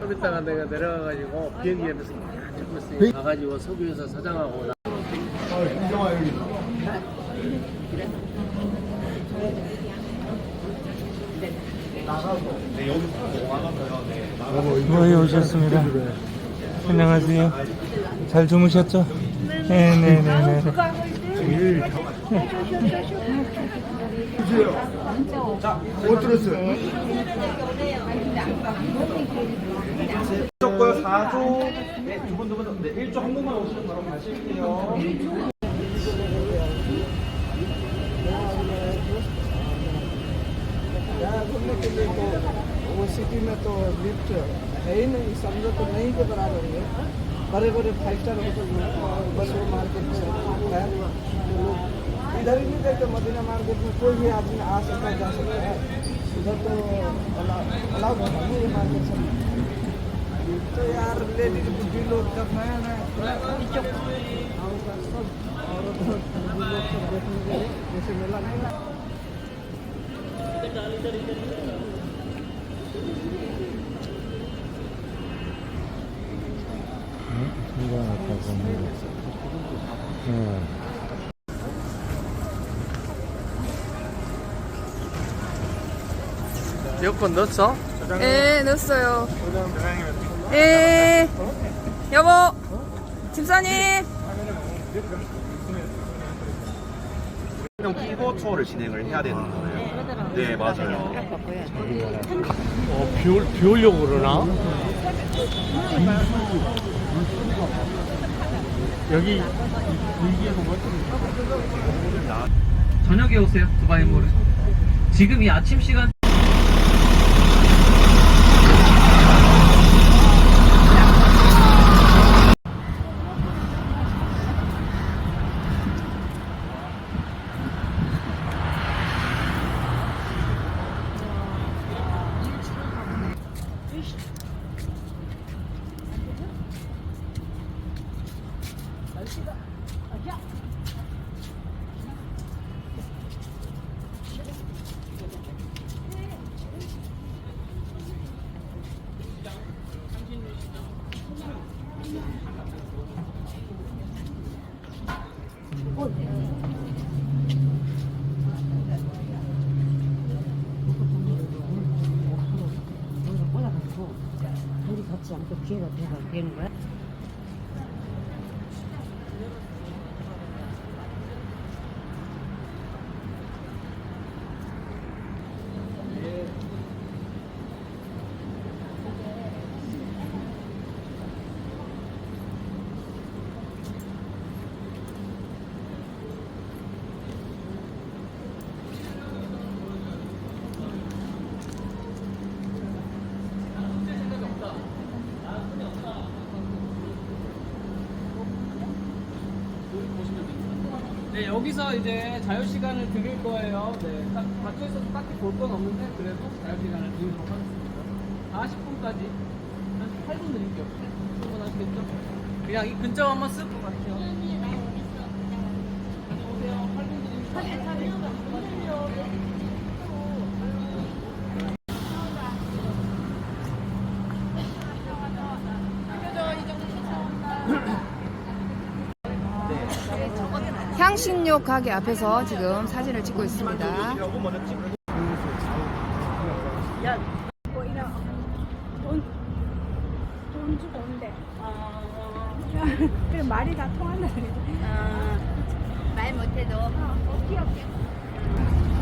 좀 있다가 내가 내려가가지고 비행기 안에서 조금 있으니 가가지고 석유회사 사장하고 나. 아, 거의 오셨습니다. 안녕하세요. 잘 주무셨죠? 네네네네. 자, 못 들었어요. 조건 4조. 네, 두분 두분 네, 1조 한 번만 오시면 바로 가실게요. 야, 근데 뭐, 또 50이면 또 립죠. है ही नहीं, समझो तो नहीं के बराबर है। बड़े बड़े फाइव स्टार होटल में बस वो मार्केट में है। तो लोग इधर ही नहीं देखते मदीना मार्केट में कोई भी आदमी आ सकता है, जा सकता है। इधर तो अलाउ है नहीं मार्केट सब। तो यार लेडीज़ बुढ़ी लोग जब नया नया औरत बुढ़ी लोग सब देखने के लिए। जैसे मेला नहीं 보는 거. 네. 여권 넣었어? 예, 넣었어요. 예. 여보, 집사님. 형 끼고 투어를 진행을 해야 되는 거예요. 네, 맞아요. 어, 비, 올, 비 오려고 그러나? 여기 저녁에 오세요 두바이 몰에. 지금 이 아침 시간 같이 않고 기회가 되는 거야? 네 여기서 이제 자유 시간을 드릴 거예요. 네딱 있어서 딱히 볼 건 없는데 그래도 자유 시간을 드리도록 하겠습니다. 40분까지 한 8분 드릴게요. 충분하시겠죠? 그냥 이 근처 한번 쓱. 갈게요 오세요. 8분 드립니다 향신료 가게 앞에서 지금 사진을 찍고 있습니다. 찍고. 돈 주고 온대. 그래 말이 다 통한다 그래. 말 못해도. 귀엽게. 내린가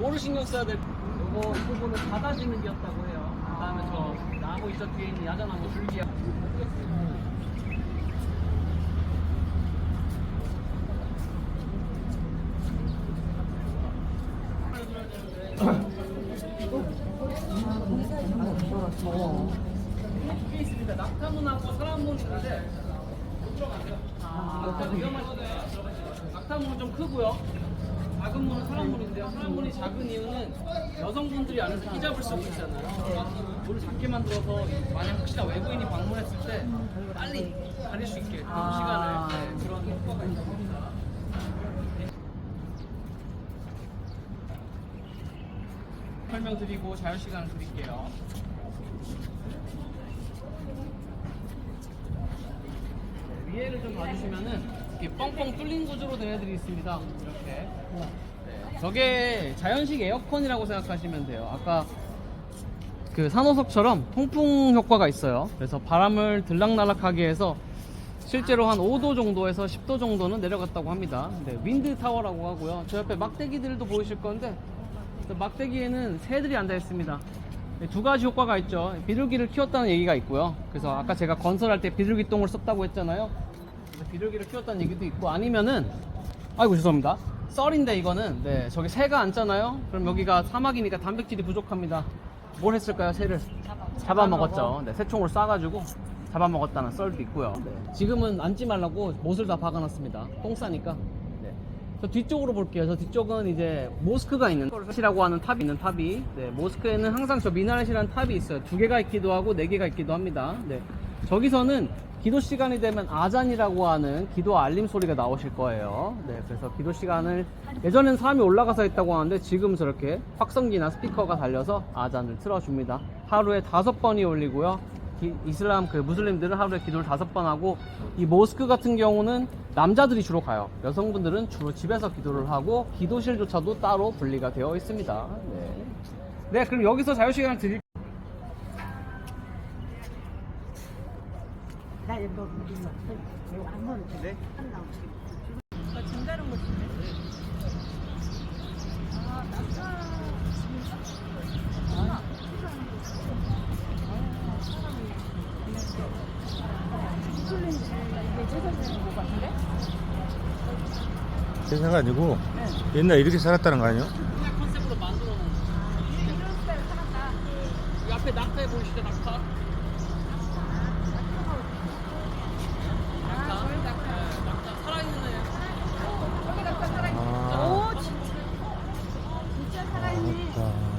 뭐를 신경 써야 될? 요거 이 부분은 닫아지는 게였다고 해요. 그다음에 저 나무 있죠 뒤에 있는 야자나무 줄기야. 낙타문은 좀 크고요. 작은 문은 사람 문인데요. 사람 문이 작은 이유는 여성분들이 안에서 히잡을 쓰고 있잖아요. 물을 작게 만들어서 만약 혹시나 외부인이 방문했을 때 빨리 가릴 수 있게 그 시간을 네, 그런 효과가 있습니다. 설명드리고 자유 시간을 드릴게요. 네, 위에를 좀 봐주시면은 이렇게 뻥뻥 뚫린 구조로 된 애들이 있습니다. 이렇게. 네, 저게 자연식 에어컨이라고 생각하시면 돼요. 아까 그 산호석처럼 통풍 효과가 있어요. 그래서 바람을 들락날락하게 해서 실제로 한 5도 정도에서 10도 정도는 내려갔다고 합니다. 네, 윈드 타워라고 하고요. 저 옆에 막대기들도 보이실 건데 저 막대기에는 새들이 앉아 있습니다. 네, 두 가지 효과가 있죠. 비둘기를 키웠다는 얘기가 있고요. 그래서 아까 제가 건설할 때 비둘기 똥을 썼다고 했잖아요. 그래서 비둘기를 키웠다는 얘기도 있고 아니면은 아이고 죄송합니다. 썰인데 이거는 네 저기 새가 앉잖아요. 그럼 여기가 사막이니까 단백질이 부족합니다. 뭘 했을까요? 새를 잡아먹었죠. 네, 새총을 쏴가지고 잡아먹었다는 썰도 있고요. 네, 지금은 앉지 말라고 못을 다 박아놨습니다. 똥 싸니까. 네. 저 뒤쪽으로 볼게요. 저 뒤쪽은 이제 모스크가 있는 탑이라고 하는 탑이 있는 탑이. 네, 모스크에는 항상 저 미나렛이라는 탑이 있어요. 두 개가 있기도 하고 네 개가 있기도 합니다. 네. 저기서는 기도 시간이 되면 아잔이라고 하는 기도 알림 소리가 나오실 거예요. 네, 그래서 기도 시간을 예전엔 사람이 올라가서 했다고 하는데 지금 저렇게 확성기나 스피커가 달려서 아잔을 틀어줍니다. 하루에 다섯 번이 올리고요. 기- 이슬람 그 무슬림들은 하루에 기도를 다섯 번 하고 이 모스크 같은 경우는 남자들이 주로 가요. 여성분들은 주로 집에서 기도를 하고 기도실조차도 따로 분리가 되어 있습니다. 네. 네, 그럼 여기서 자유 시간을 드릴. 나이 거 이거 이거 한번 네? 아니고 옛날 이렇게 살았다는 거 아니에요? 그냥 컨셉으로 만들어 놓은 거. 이 앞에 낙타에 보이시죠, 낙타? 낙타? 네, 낙타. 살아있는 애. 아, 진짜 살아있네. 맞다.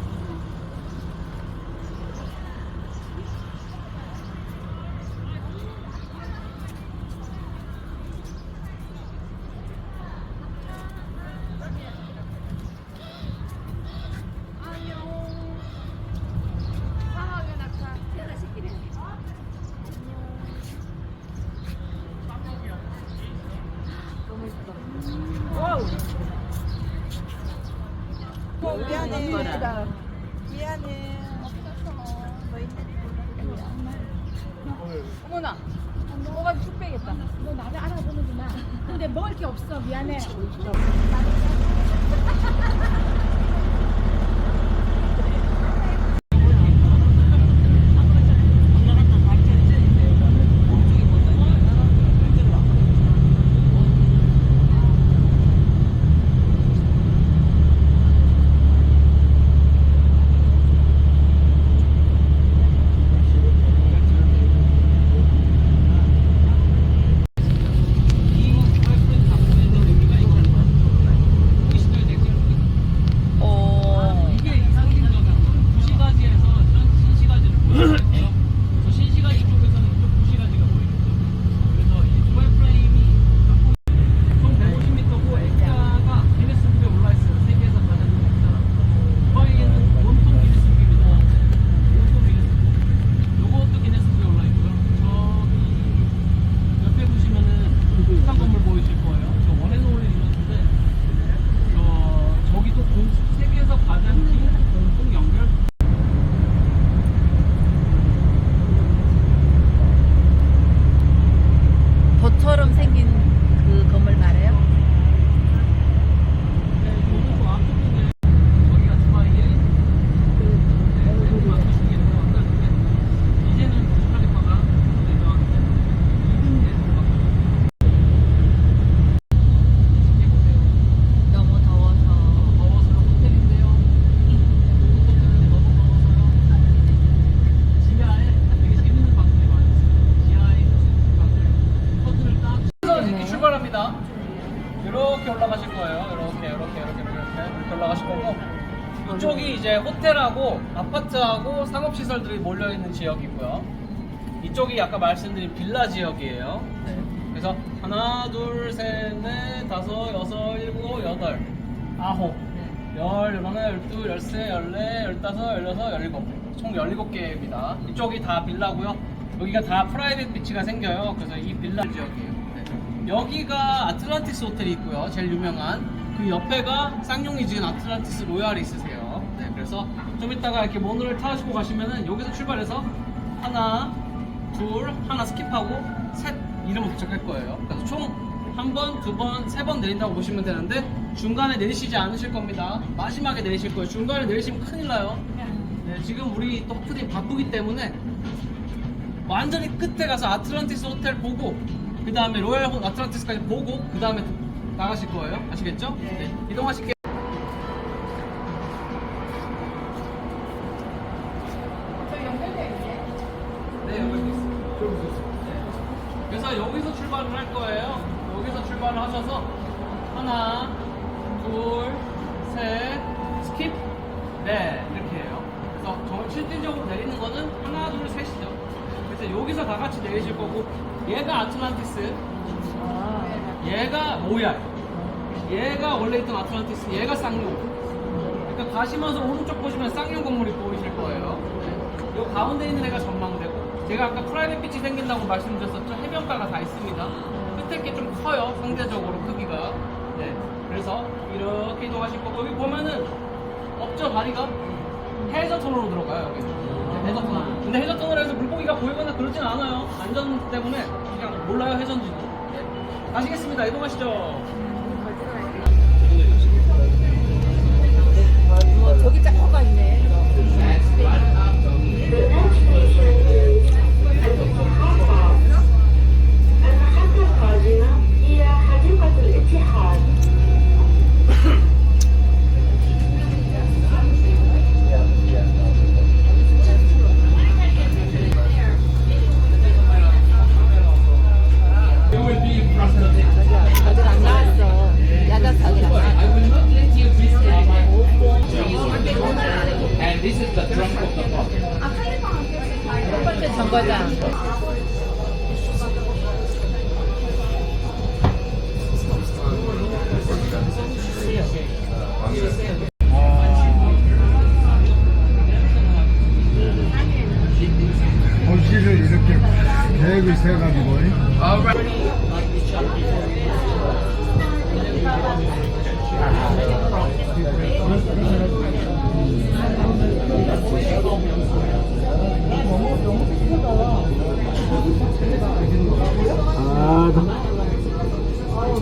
미안해. 미안해. 어머나. 뭐가 쭉 빼겠다. 너 나를 알아보는구나. 근데 먹을 게 없어. 미안해. 이 파이프라인 가운데는 여기가 있는 거예요. 보이시나요, 내 올라가실 거고 이쪽이 이제 호텔하고 아파트하고 상업시설들이 몰려있는 지역이고요. 이쪽이 아까 말씀드린 빌라 지역이에요. 네. 그래서 하나, 둘, 셋, 넷, 다섯, 여섯, 일곱, 여덟, 아홉, 열, 하나, 열두, 열세, 열네, 열다섯, 열여섯, 열일곱. 총 열일곱 개입니다. 이쪽이 다 빌라고요. 여기가 다 프라이빗 비치가 생겨요. 그래서 이 빌라 지역이에요. 네. 여기가 아틀란티스 호텔이 있고요. 제일 유명한. 그 옆에가 쌍용이 지은 아틀란티스 로얄이 있으세요. 네, 그래서 좀 이따가 이렇게 모노를 타시고 가시면은 여기서 출발해서 하나, 둘, 하나 스킵하고 셋 이름을 도착할 거예요. 그래서 총 한 번, 두 번, 세 번 내린다고 보시면 되는데 중간에 내리시지 않으실 겁니다. 마지막에 내리실 거예요. 중간에 내리시면 큰일 나요. 네, 지금 우리 또 호프님 바쁘기 때문에 완전히 끝에 가서 아틀란티스 호텔 보고 그 다음에 로얄 호- 아틀란티스까지 보고 그 다음에 나가실 거예요. 아시겠죠? 네, 이동하실게요. 가시면서 오른쪽 보시면 쌍용 건물이 보이실 거예요. 네. 요 가운데 있는 애가 전망대고 제가 아까 프라이빗 비치 생긴다고 말씀드렸었죠. 해변가가 다 있습니다. 끝에 게 좀 커요. 상대적으로 크기가. 네. 그래서 이렇게 이동하실 거고 여기 보면은 없죠 다리가 해저터널로 들어가요 여기. 네, 해저터널. 근데 해저터널에서 물고기가 보이거나 그러진 않아요. 안전 때문에 그냥 몰라요 해전지도. 네. 가시겠습니다. 이동하시죠. 저기 짝꿍가 있네.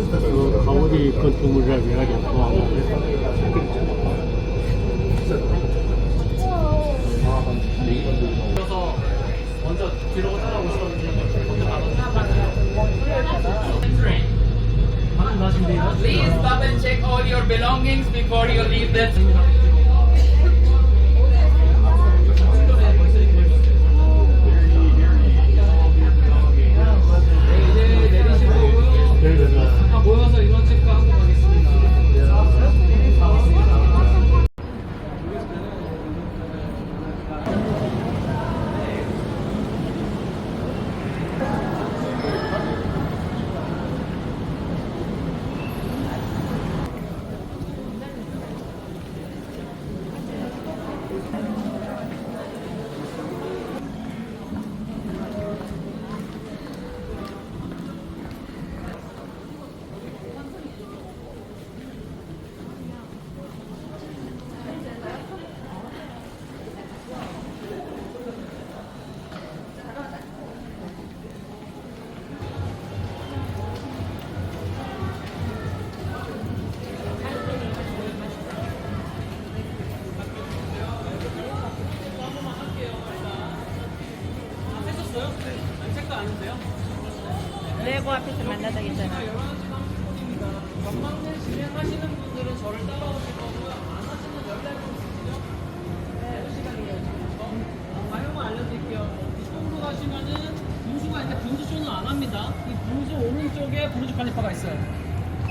세가지고 가오디 건축물이라 그래가지고 좋아하고 그래서 먼저 뒤로 따라오시거든요. 먼저 가서 Please stop and check all your belongings before you leave the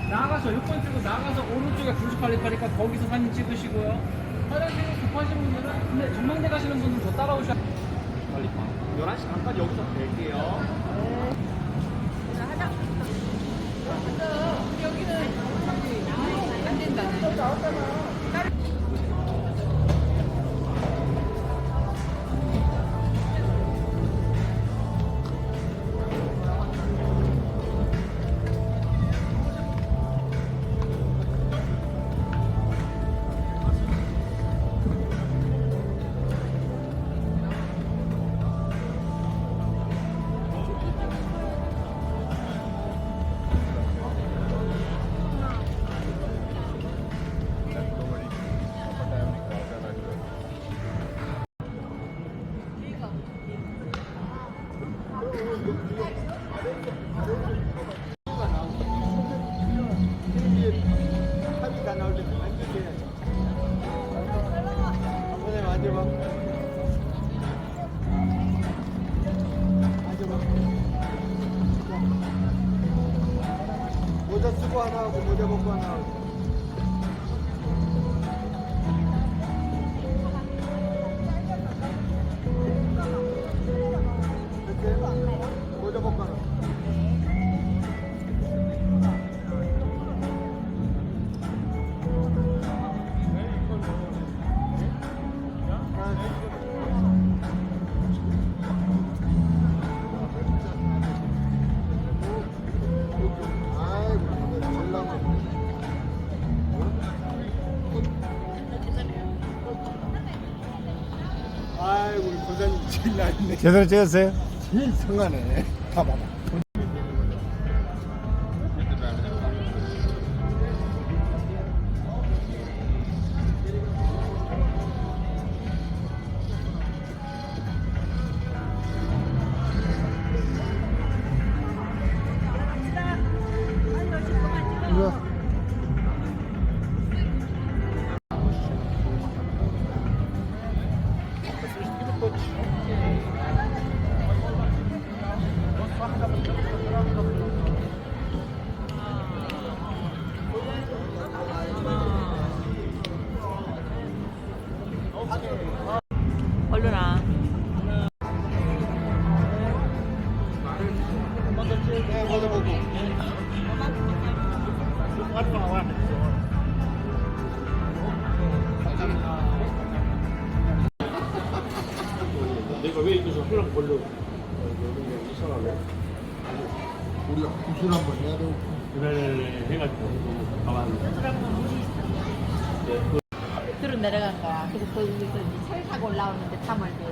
나가 나가서 여권 들고 나가서 오른쪽에 9818이니까 거기서 사진 찍으시고요. 화장실 급하신 분들은 근데 전망대 가시는 분들 더 따라오셔. 빨리 봐. 11시 반까지 여기서 뵐게요. 합의가 제대로 찍었어요? 제일 성하네. 왜 이것을 헐렁 걸려 이상하네 우리가 구슬 한번 해야 되고. 그래 해가지고 가만히 밑으로 내려간 거야. 그래서 거기서 이제 차를 타고 올라오는데 다 멀대.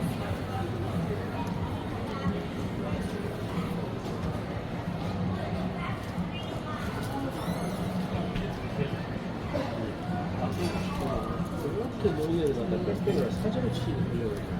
이렇게 노인을 갖다 뺑뺑이랑 사진을 치는 거예요